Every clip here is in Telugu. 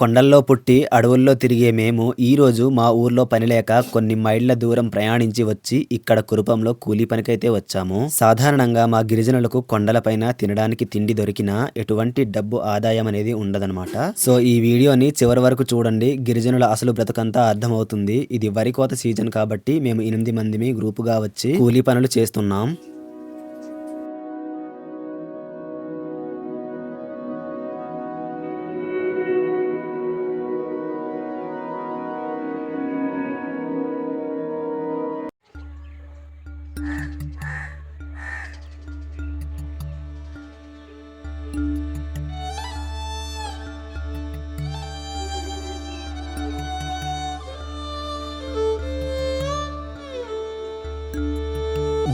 కొండల్లో పుట్టి అడవుల్లో తిరిగే మేము ఈ రోజు మా ఊర్లో పనిలేక కొన్ని మైళ్ళ దూరం ప్రయాణించి వచ్చి ఇక్కడ కురుపంలో కూలీ పనికైతే వచ్చాము. సాధారణంగా మా గిరిజనులకు కొండలపైన తినడానికి తిండి దొరికినా ఎటువంటి డబ్బు ఆదాయం అనేది ఉండదనమాట సో ఈ వీడియోని చివరి వరకు చూడండి. గిరిజనుల అసలు బ్రతకంతా అర్థమవుతుంది. ఇది వరి కోత సీజన్ కాబట్టి మేము ఎనిమిది మందిమి గ్రూపుగా వచ్చి కూలీ పనులు చేస్తున్నాం.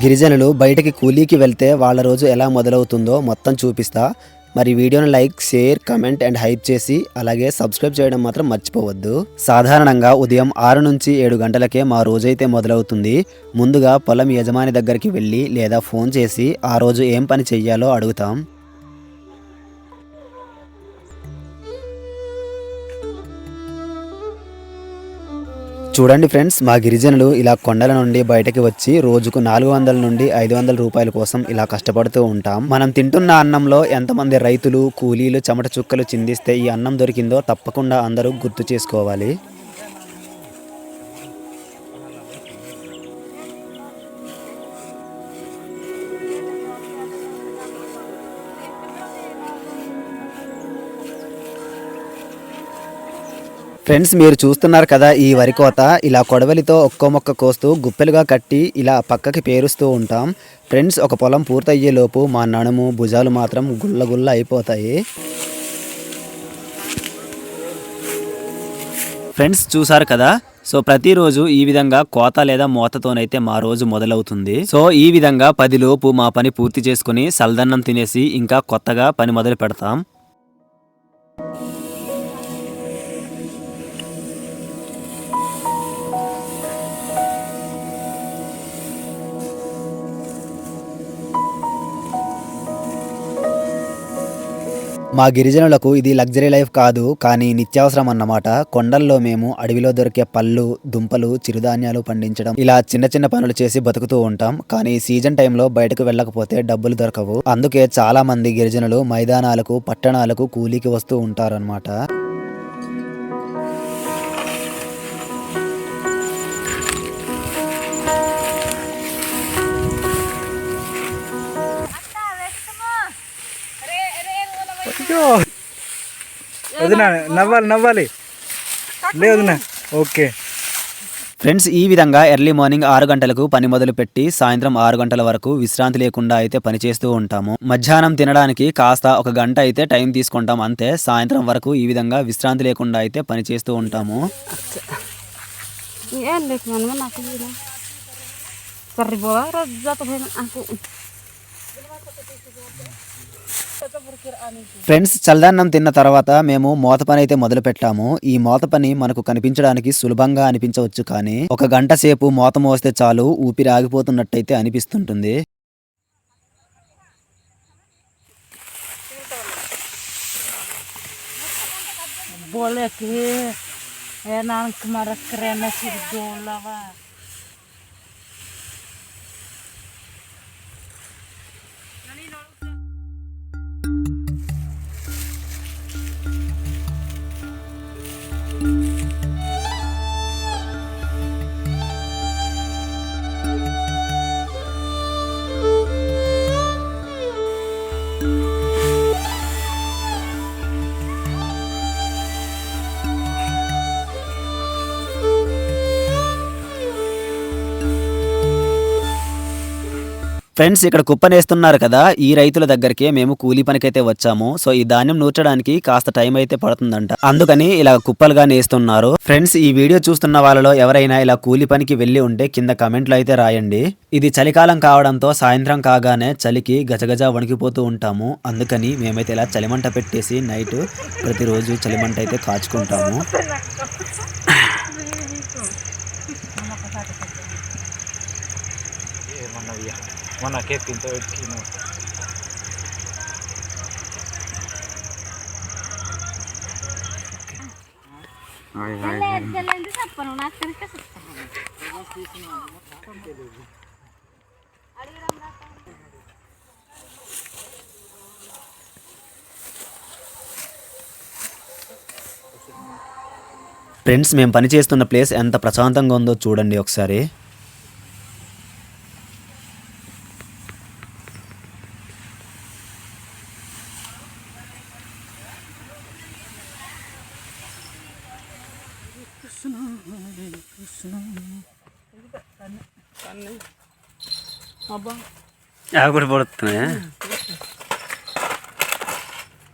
గిరిజనులు బయటకి కూలీకి వెళ్తే వాళ్ళ రోజు ఎలా మొదలవుతుందో మొత్తం చూపిస్తా. మరి వీడియోని like share comment and hype చేసి అలాగే సబ్స్క్రైబ్ చేయడం మాత్రం మర్చిపోవద్దు. సాధారణంగా ఉదయం ఆరు నుంచి ఏడు గంటలకే మా రోజైతే మొదలవుతుంది. ముందుగా పొలం యజమాని దగ్గరికి వెళ్ళి లేదా ఫోన్ చేసి ఆ రోజు ఏం పని చెయ్యాలో అడుగుతాం. చూడండి ఫ్రెండ్స్ మా గిరిజనులు ఇలా కొండల నుండి బయటకి వచ్చి రోజుకు నాలుగు వందల నుండి ఐదు వందల రూపాయల కోసం ఇలా కష్టపడుతూ ఉంటాం. మనం తింటున్న అన్నంలో ఎంతమంది రైతులు కూలీలు చెమట చుక్కలు చిందిస్తే ఈ అన్నం దొరికిందో తప్పకుండా అందరూ గుర్తు చేసుకోవాలి. ఫ్రెండ్స్ మీరు చూస్తున్నారు కదా ఈ వరి కోత. ఇలా కొడవలితో ఒక్కో మొక్క కోస్తూ గుప్పెలుగా కట్టి ఇలా పక్కకి పేరుస్తూ ఉంటాం. ఫ్రెండ్స్ ఒక పొలం పూర్తయ్యేలోపు మా నడుము భుజాలు మాత్రం గుల్లగుల్ల అయిపోతాయి. ఫ్రెండ్స్ చూసారు కదా? సో ప్రతిరోజు ఈ విధంగా కోత లేదా మోతతోనైతే మా రోజు మొదలవుతుంది. సో ఈ విధంగా పదిలోపు మా పని పూర్తి చేసుకుని సల్దన్నం తినేసి ఇంకా కొత్తగా పని మొదలు పెడతాం. మా గిరిజనులకు ఇది లగ్జరీ లైఫ్ కాదు కానీ నిత్యావసరం అన్నమాట. కొండల్లో మేము అడవిలో దొరికే పళ్ళు దుంపలు చిరుధాన్యాలు పండించడం ఇలా చిన్న చిన్న పనులు చేసి బతుకుతూ ఉంటాం. కానీ సీజన్ టైంలో బయటకు వెళ్ళకపోతే డబ్బులు దొరకవు. అందుకే చాలా మంది గిరిజనులు మైదానాలకు పట్టణాలకు కూలీకి వస్తూ ఉంటారన్నమాట. వదిన నవ్వాలి నవ్వాలి. లే వదిన ఓకే. ఫ్రెండ్స్ ఈ విధంగా ఎర్లీ మార్నింగ్ ఆరు గంటలకు పని మొదలు పెట్టి సాయంత్రం ఆరు గంటల వరకు విశ్రాంతి లేకుండా అయితే పని చేస్తూ ఉంటాము. మధ్యాహ్నం తినడానికి కాస్త ఒక గంట అయితే టైం తీసుకుంటాం అంతే. సాయంత్రం వరకు ఈ విధంగా విశ్రాంతి లేకుండా అయితే పని చేస్తూ ఉంటాము. ఫ్రెండ్స్ చల్లదన్నం తిన్న తర్వాత మేము మోత పని అయితే మొదలు పెట్టాము. ఈ మోత పని మనకు కనిపించడానికి సులభంగా అనిపించవచ్చు కానీ ఒక గంట సేపు మోత మోస్తే చాలు ఊపిరి ఆగిపోతున్నట్టయితే అనిపిస్తుంటుంది. ఫ్రెండ్స్ ఇక్కడ కుప్పనేస్తున్నారు కదా ఈ రైతుల దగ్గరికి మేము కూలీ పనికైతే వచ్చాము. సో ఈ ధాన్యం నూర్చడానికి కాస్త టైం అయితే పడుతుందంట. అందుకని ఇలా కుప్పలుగా నేస్తున్నారు. ఫ్రెండ్స్ ఈ వీడియో చూస్తున్న వాళ్ళలో ఎవరైనా ఇలా కూలీ పనికి వెళ్ళి ఉంటే కింద కమెంట్లు అయితే రాయండి. ఇది చలికాలం కావడంతో సాయంత్రం కాగానే చలికి గజగజ వణికిపోతూ ఉంటాము. అందుకని మేమైతే ఇలా చలిమంట పెట్టేసి నైట్ ప్రతిరోజు చలిమంట అయితే కాచుకుంటాము. మనకే పింత పెట్టిన తెల్లంటే చెప్పను నాకు తెలిస్తే చెప్తాను ఫ్రెండ్స్ మేము పని చేస్తున్న ప్లేస్ ఎంత ప్రశాంతంగా ఉందో చూడండి ఒకసారి. ఆకుడు పడుతున్నాయా?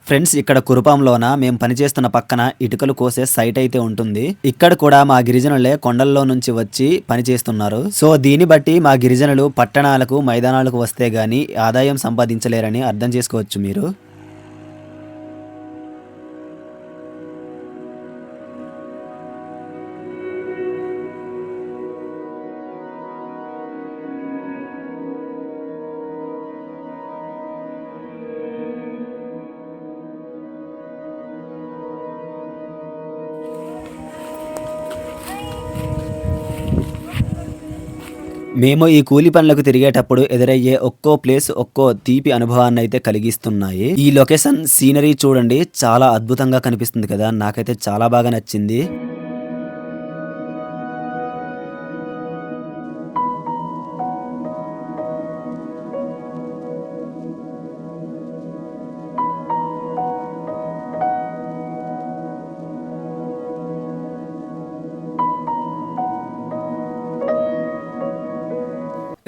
ఫ్రెండ్స్ ఇక్కడ కురుపాంలోన మేము పనిచేస్తున్న పక్కన ఇటుకలు కోసే సైట్ అయితే ఉంటుంది. ఇక్కడ కూడా మా గిరిజనులే కొండల్లో నుంచి వచ్చి పని చేస్తున్నారు సో దీన్ని బట్టి మా గిరిజనులు పట్టణాలకు మైదానాలకు వస్తే గాని ఆదాయం సంపాదించలేరని అర్థం చేసుకోవచ్చు మీరు. మేము ఈ కూలి పనులకు తిరిగేటప్పుడు ఎదురయ్యే ఒక్కో ప్లేస్ ఒక్కో తీపి అనుభవాన్ని అయితే కలిగిస్తున్నాయి. ఈ లొకేషన్ సీనరీ చూడండి చాలా అద్భుతంగా కనిపిస్తుంది కదా. నాకైతే చాలా బాగా నచ్చింది.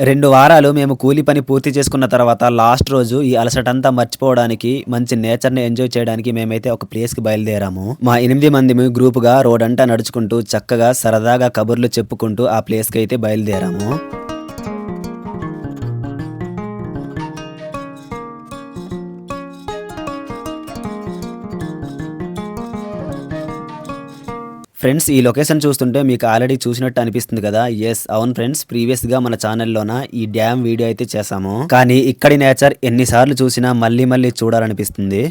రెండు వారాలు మేము కూలి పని పూర్తి చేసుకున్న తర్వాత లాస్ట్ రోజు ఈ అలసటంతా మర్చిపోవడానికి మంచి నేచర్ని ఎంజాయ్ చేయడానికి మేమైతే ఒక ప్లేస్కి బయలుదేరాము. మా ఎనిమిది మంది గ్రూపుగా రోడ్ అంతా నడుచుకుంటూ చక్కగా సరదాగా కబుర్లు చెప్పుకుంటూ ఆ ప్లేస్కి అయితే బయలుదేరాము. ఫ్రెండ్స్ ఈ లొకేషన్ చూస్తుంటే మీకు ఆల్రెడీ చూసినట్టు అనిపిస్తుంది కదా? ఎస్ అవును ఫ్రెండ్స్ ప్రీవియస్గా మన ఛానల్లోన ఈ డ్యామ్ వీడియో అయితే చేసాము కానీ ఇక్కడి నేచర్ ఎన్నిసార్లు చూసినా మళ్ళీ మళ్ళీ చూడాలనిపిస్తుంది.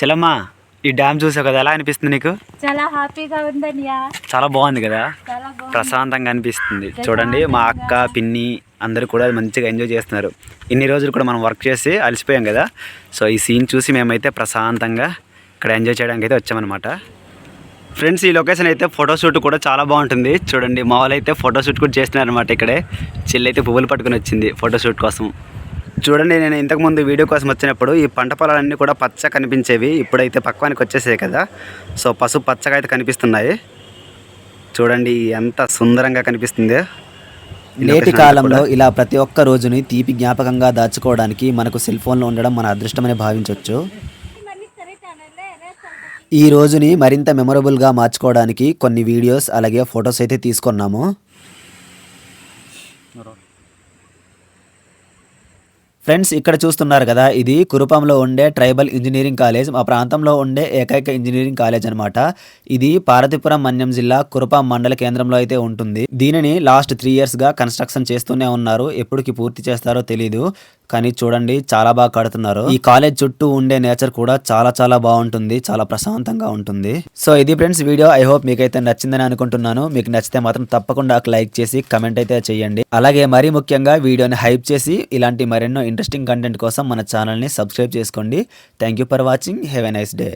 చలమ్మా ఈ డ్యామ్ చూసావు కదా ఎలా అనిపిస్తుంది నీకు? చాలా హ్యాపీగా ఉందనియా చాలా బాగుంది కదా? ప్రశాంతంగా అనిపిస్తుంది. చూడండి మా అక్క పిన్ని అందరూ కూడా మంచిగా ఎంజాయ్ చేస్తున్నారు. ఇన్ని రోజులు కూడా మనం వర్క్ చేసి అలసిపోయాం కదా? సో ఈ సీన్ చూసి మేమైతే ప్రశాంతంగా ఇక్కడ ఎంజాయ్ చేయడానికి అయితే వచ్చామన్నమాట. ఫ్రెండ్స్ ఈ లొకేషన్ అయితే ఫోటోషూట్ కూడా చాలా బాగుంటుంది. చూడండి మా వాళ్ళు అయితే ఫోటోషూట్ కూడా చేస్తున్నారనమాట ఇక్కడే. చెల్లి అయితే పువ్వులు పట్టుకుని వచ్చింది ఫోటోషూట్ కోసం. చూడండి నేను ఇంతకుముందు వీడియో కోసం వచ్చినప్పుడు ఈ పంట పొలాలన్నీ కూడా పచ్చ కనిపించేవి. ఇప్పుడైతే పక్వానికి వచ్చేసాయి కదా. సో పసుపు పచ్చగా అయితే కనిపిస్తున్నాయి. చూడండి ఎంత సుందరంగా కనిపిస్తుంది. నేటి కాలంలో ఇలా ప్రతి ఒక్క రోజుని తీపి జ్ఞాపకంగా దాచుకోవడానికి మనకు సెల్ ఫోన్లో ఉండడం మన అదృష్టమని భావించవచ్చు ఈ రోజుని మరింత మెమొరబుల్గా మార్చుకోవడానికి కొన్ని వీడియోస్ అలాగే ఫొటోస్ అయితే తీసుకున్నాము. ఫ్రెండ్స్ ఇక్కడ చూస్తున్నారు కదా ఇది కురుపంలో ఉండే ట్రైబల్ ఇంజనీరింగ్ కాలేజ్ మా ప్రాంతంలో ఉండే ఏకైక ఇంజనీరింగ్ కాలేజ్ అన్నమాట. ఇది పార్వతీపురం మన్యం జిల్లా కురుపం మండల కేంద్రంలో అయితే ఉంటుంది. దీనిని లాస్ట్ త్రీ ఇయర్స్గా కన్స్ట్రక్షన్ చేస్తూనే ఉన్నారు. ఎప్పటికి పూర్తి చేస్తారో తెలీదు. కానీ చూడండి చాలా బాగా కడుతున్నారు ఈ కాలేజ్ చుట్టూ ఉండే నేచర్ కూడా చాలా చాలా బాగుంటుంది చాలా ప్రశాంతంగా ఉంటుంది. సో ఇది ఫ్రెండ్స్ వీడియో. ఐ హోప్ మీకైతే నచ్చిందని అనుకుంటున్నాను. మీకు నచ్చితే మాత్రం తప్పకుండా లైక్ చేసి కమెంట్ అయితే చేయండి. అలాగే మరీ ముఖ్యంగా వీడియోని హైప్ చేసి ఇలాంటి మరెన్నో ఇంట్రెస్టింగ్ కంటెంట్ కోసం మన ఛానల్ని సబ్స్క్రైబ్ చేసుకోండి. Thank you for watching. Have a nice day.